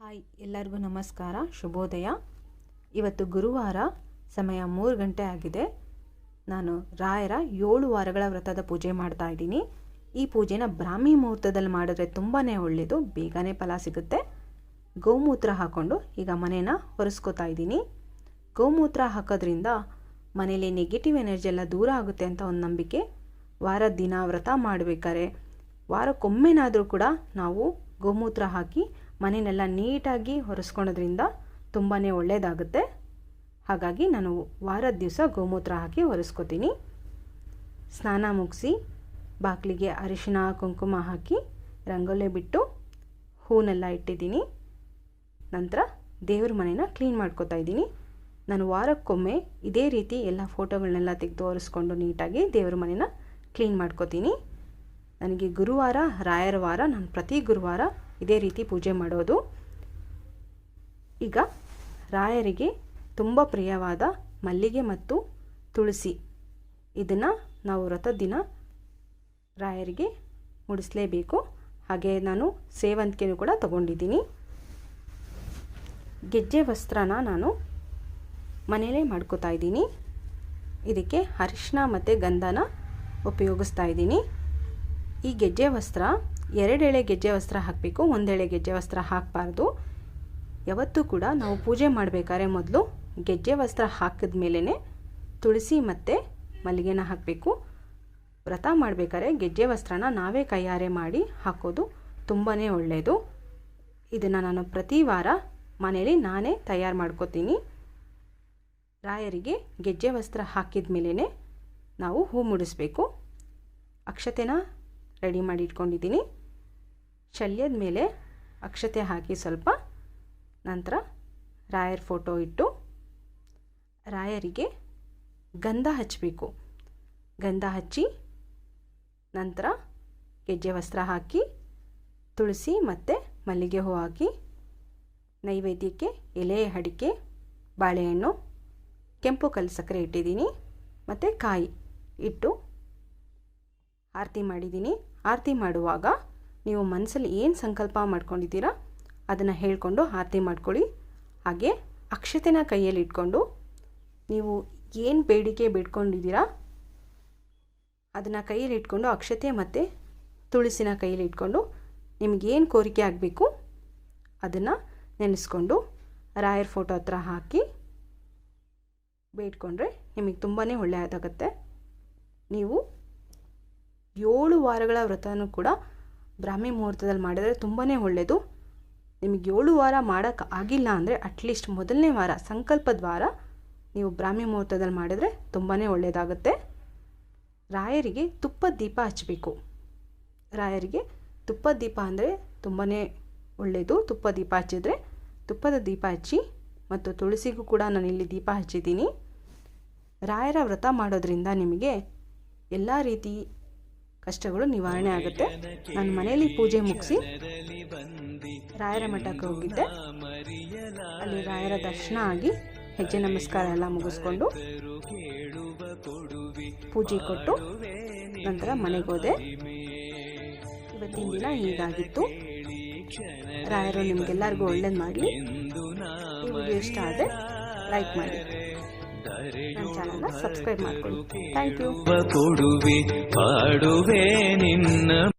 Hi, ಎಲ್ಲರಿಗೂ ನಮಸ್ಕಾರ. ಶುಭೋದಯ. ಇವತ್ತು ಗುರುವಾರ ಸಮಯ ಮೂರು ಗಂಟೆ ಆಗಿದೆ. ನಾನು ರಾಯರ ಏಳು ವಾರಗಳ ವ್ರತದ ಪೂಜೆ ಮಾಡ್ತಾ ಇದ್ದೀನಿ. ಈ ಪೂಜೆನ ಬ್ರಾಹ್ಮಿ ಮುಹೂರ್ತದಲ್ಲಿ ಮಾಡಿದ್ರೆ ತುಂಬಾ ಒಳ್ಳೆಯದು, ಬೇಗನೆ ಫಲ ಸಿಗುತ್ತೆ. ಗೋಮೂತ್ರ ಹಾಕ್ಕೊಂಡು ಈಗ ಮನೇನ ಹೊರಿಸ್ಕೊತಾ ಇದ್ದೀನಿ. ಗೋಮೂತ್ರ ಹಾಕೋದ್ರಿಂದ ಮನೇಲಿ ನೆಗೆಟಿವ್ ಎನರ್ಜಿ ಎಲ್ಲ ದೂರ ಆಗುತ್ತೆ ಅಂತ ಒಂದು ನಂಬಿಕೆ. ವಾರ ದಿನ ವ್ರತ ಮಾಡಬೇಕಾದ್ರೆ ವಾರಕ್ಕೊಮ್ಮೆನಾದರೂ ಕೂಡ ನಾವು ಗೋಮೂತ್ರ ಹಾಕಿ ಮನೆಯನ್ನೆಲ್ಲ ನೀಟಾಗಿ ಒರೆಸ್ಕೊಳೋದ್ರಿಂದ ತುಂಬಾ ಒಳ್ಳೆಯದಾಗುತ್ತೆ ಹಾಗಾಗಿ ನಾನು ವಾರದ ದಿವಸ ಗೋಮೂತ್ರ ಹಾಕಿ ಒರೆಸ್ಕೊತೀನಿ. ಸ್ನಾನ ಮುಗಿಸಿ ಬಾಗಿಲಿಗೆ ಅರಿಶಿನ ಕುಂಕುಮ ಹಾಕಿ ರಂಗೋಲೆ ಬಿಟ್ಟು ಹೂನೆಲ್ಲ ಇಟ್ಟಿದ್ದೀನಿ. ನಂತರ ದೇವ್ರ ಮನೇನ ಕ್ಲೀನ್ ಮಾಡ್ಕೋತಾ ಇದ್ದೀನಿ. ನಾನು ವಾರಕ್ಕೊಮ್ಮೆ ಇದೇ ರೀತಿ ಎಲ್ಲ ಫೋಟೋಗಳನ್ನೆಲ್ಲ ತೆಗೆದು ಒರೆಸ್ಕೊಂಡು ನೀಟಾಗಿ ದೇವ್ರ ಮನೇನ ಕ್ಲೀನ್ ಮಾಡ್ಕೋತೀನಿ. ನನಗೆ ಗುರುವಾರ, ರಾಯರ ವಾರ, ನಾನು ಪ್ರತಿ ಗುರುವಾರ ಇದೇ ರೀತಿ ಪೂಜೆ ಮಾಡೋದು. ಈಗ ರಾಯರಿಗೆ ತುಂಬ ಪ್ರಿಯವಾದ ಮಲ್ಲಿಗೆ ಮತ್ತು ತುಳಸಿ. ಇದನ್ನು ನಾವು ವ್ರತದ ದಿನ ರಾಯರಿಗೆ ಮುಡಿಸಲೇಬೇಕು. ಹಾಗೆ ನಾನು ಸೇವಂತಿಗೆನೂ ಕೂಡ ತಗೊಂಡಿದ್ದೀನಿ. ಗೆಜ್ಜೆ ವಸ್ತ್ರನ ನಾನು ಮನೆಯಲ್ಲೇ ಮಾಡ್ಕೋತಾ ಇದ್ದೀನಿ. ಇದಕ್ಕೆ ಅರಿಶಿನ ಮತ್ತು ಗಂಧನ ಉಪಯೋಗಿಸ್ತಾ ಇದ್ದೀನಿ. ಈ ಗೆಜ್ಜೆ ವಸ್ತ್ರ ಎರಡೆಳೆ ಗೆಜ್ಜೆ ವಸ್ತ್ರ ಹಾಕಬೇಕು ಒಂದೆಳೆ ಗೆಜ್ಜೆ ವಸ್ತ್ರ ಹಾಕಬಾರ್ದು. ಯಾವತ್ತೂ ಕೂಡ ನಾವು ಪೂಜೆ ಮಾಡಬೇಕಾದ್ರೆ ಮೊದಲು ಗೆಜ್ಜೆ ವಸ್ತ್ರ ಹಾಕಿದ ಮೇಲೇ ತುಳಸಿ ಮತ್ತು ಮಲ್ಲಿಗೆನ ಹಾಕಬೇಕು. ವ್ರತ ಮಾಡಬೇಕಾದ್ರೆ ಗೆಜ್ಜೆ ವಸ್ತ್ರನ ನಾವೇ ಕೈಯಾರೆ ಮಾಡಿ ಹಾಕೋದು ತುಂಬಾ ಒಳ್ಳೆಯದು ಇದನ್ನು ನಾನು ಪ್ರತಿ ವಾರ ಮನೇಲಿ ನಾನೇ ತಯಾರು ಮಾಡ್ಕೋತೀನಿ. ರಾಯರಿಗೆ ಗೆಜ್ಜೆ ವಸ್ತ್ರ ಹಾಕಿದ ಮೇಲೇ ನಾವು ಹೂ ಮುಡಿಸ್ಬೇಕು. ಅಕ್ಷತೆನ ರೆಡಿ ಮಾಡಿ ಇಟ್ಕೊಂಡಿದ್ದೀನಿ. ಶಲ್ಯದ ಮೇಲೆ ಅಕ್ಷತೆ ಹಾಕಿ ಸ್ವಲ್ಪ ನಂತರ ರಾಯರ ಫೋಟೋ ಇಟ್ಟು ರಾಯರಿಗೆ ಗಂಧ ಹಚ್ಚಬೇಕು. ಗಂಧ ಹಚ್ಚಿ ನಂತರ ಗೆಜ್ಜೆ ವಸ್ತ್ರ ಹಾಕಿ, ತುಳಸಿ ಮತ್ತು ಮಲ್ಲಿಗೆ ಹೂ ಹಾಕಿ, ನೈವೇದ್ಯಕ್ಕೆ ಎಲೆ, ಅಡಿಕೆ, ಬಾಳೆಹಣ್ಣು, ಕೆಂಪು ಕಲ್ಲು ಸಕ್ಕರೆ ಇಟ್ಟಿದ್ದೀನಿ ಮತ್ತು ಕಾಯಿ ಇಟ್ಟು ಆರತಿ ಮಾಡಿದ್ದೀನಿ. ಆರತಿ ಮಾಡುವಾಗ ನೀವು ಮನಸ್ಸಲ್ಲಿ ಏನು ಸಂಕಲ್ಪ ಮಾಡ್ಕೊಂಡಿದ್ದೀರಾ, ಅದನ್ನು ಹೇಳಿಕೊಂಡು ಆರತಿ ಮಾಡ್ಕೊಳ್ಳಿ. ಹಾಗೆ ಅಕ್ಷತೆನ ಕೈಯಲ್ಲಿ ಇಟ್ಕೊಂಡು ನೀವು ಏನು ಬೇಡಿಕೆ ಬೇಡ್ಕೊಂಡಿದ್ದೀರಾ, ಅದನ್ನು ಕೈಯಲ್ಲಿ ಇಟ್ಕೊಂಡು ಅಕ್ಷತೆ ಮತ್ತು ತುಳಸಿನ ಕೈಯಲ್ಲಿ ಇಟ್ಕೊಂಡು ನಿಮಗೇನು ಕೋರಿಕೆ ಆಗಬೇಕು, ಅದನ್ನು ನೆನೆಸ್ಕೊಂಡು ರಾಯರ್ ಫೋಟೋ ಹತ್ರ ಹಾಕಿ ಬೇಡ್ಕೊಂಡ್ರೆ ನಿಮಗೆ ತುಂಬಾ ಒಳ್ಳೆಯದಾಗತ್ತೆ. ನೀವು ಏಳು ವಾರಗಳ ವ್ರತನೂ ಕೂಡ ಬ್ರಾಹ್ಮಿ ಮುಹೂರ್ತದಲ್ಲಿ ಮಾಡಿದರೆ ತುಂಬಾ ಒಳ್ಳೆಯದು ನಿಮಗೆ ಏಳು ವಾರ ಮಾಡೋಕ್ಕೆ ಆಗಿಲ್ಲ ಅಂದರೆ ಅಟ್ಲೀಸ್ಟ್ ಮೊದಲನೇ ವಾರ ಸಂಕಲ್ಪದ ವಾರ ನೀವು ಬ್ರಾಹ್ಮಿ ಮುಹೂರ್ತದಲ್ಲಿ ಮಾಡಿದರೆ ತುಂಬಾ ಒಳ್ಳೆಯದಾಗುತ್ತೆ ರಾಯರಿಗೆ ತುಪ್ಪದ ದೀಪ ಹಚ್ಚಬೇಕು ರಾಯರಿಗೆ ತುಪ್ಪದ ದೀಪ ಅಂದರೆ ತುಂಬಾ ಒಳ್ಳೆಯದು ತುಪ್ಪ ದೀಪ ಹಚ್ಚಿದರೆ ತುಪ್ಪದ ದೀಪ ಹಚ್ಚಿ ಮತ್ತು ತುಳಸಿಗೂ ಕೂಡ ನಾನು ಇಲ್ಲಿ ದೀಪ ಹಚ್ಚಿದ್ದೀನಿ. ರಾಯರ ವ್ರತ ಮಾಡೋದ್ರಿಂದ ನಿಮಗೆ ಎಲ್ಲ ರೀತಿ ಕಷ್ಟಗಳು ನಿವಾರಣೆ ಆಗುತ್ತೆ. ನಾನು ಮನೆಯಲ್ಲಿ ಪೂಜೆ ಮುಗಿಸಿ ರಾಯರ ಮಠಕ್ಕೆ ಹೋಗಿದ್ದೆ. ಅಲ್ಲಿ ರಾಯರ ದರ್ಶನ ಆಗಿ ಹೆಜ್ಜೆ ನಮಸ್ಕಾರ ಎಲ್ಲ ಮುಗಿಸ್ಕೊಂಡು ಪೂಜೆ ಕೊಟ್ಟು ನಂತರ ಮನೆಗೆ ಹೋದೆ. ಇವತ್ತಿನ ದಿನ ಹೀಗಾಗಿತ್ತು. ರಾಯರು ನಿಮಗೆಲ್ಲರಿಗೂ ಒಳ್ಳೇದು ಮಾಡಿ ವಿಡಿಯೋ ಇಷ್ಟ ಆದರೆ ಲೈಕ್ ಮಾಡಿ. ನನ್ನ ಚಾನಲ್ನ ಸಬ್ಸ್ಕ್ರೈಬ್ ಮಾಡ್ಕೊಳ್ಳಿ. Thank you. ಕೊಡುವೆ ಪಾಡುವೆ ನಿನ್ನ